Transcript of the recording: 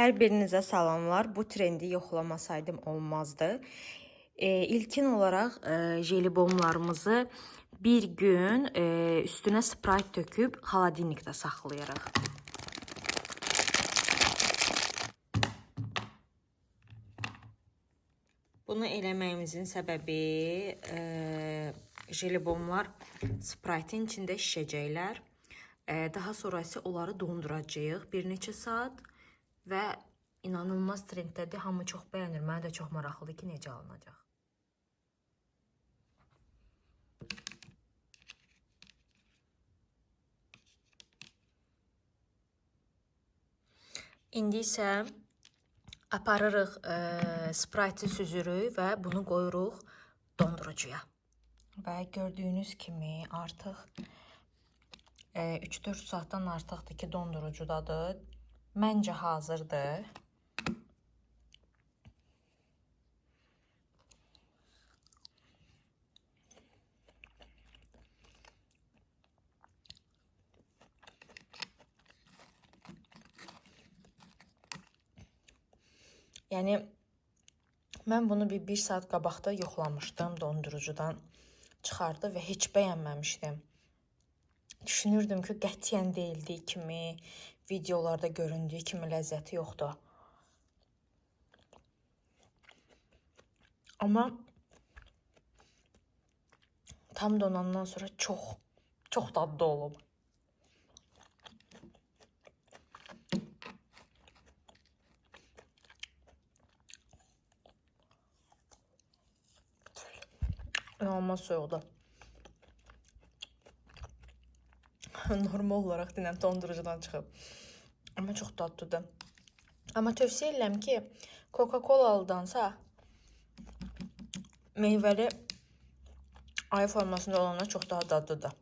Hər birinizə salamlar. Bu trendi yoxlamasaydım olmazdı. E, ilkin olaraq e, jelibonlarımızı bir gün e, üstünə sprayt töküb xaladilnikdə saxlayırıq. Bunu eləməyimizin səbəbi e, jelibonlar spraytın içində şişəcəklər. E, daha sonra isə onları donduracağıq bir neçə saat və inanılmaz trenddədir. Hamı çox bəyənir. Mənə də çox maraqlıdır ki, necə alınacaq. İndi isə aparırıq e, spraytı süzürük və bunu qoyuruq dondurucuya. Və gördüyünüz kimi artıq e, 3-4 saatdan artıqdır ki, dondurucudadır. Məncə hazırdır. Yəni mən bunu bir 1 saat qabaqda yoxlamışdım dondurucudan çıxardı və heç bəyənməmişdim. Düşünürdüm ki, qətiyyən deyildiyi kimi, videolarda göründüyü kimi ləzzəti yoxdur. Amma tam donandan sonra çox, çox dadlı olub. İnanılmaz soyuqdur. Normal olaraq dinən dondurucudan çıxıb. Amma çox dadlıdır. Amma tövsiyə edirəm ki, Coca-Colalıdansa meyvəli ayı formasında olanlar çox daha dadlıdır.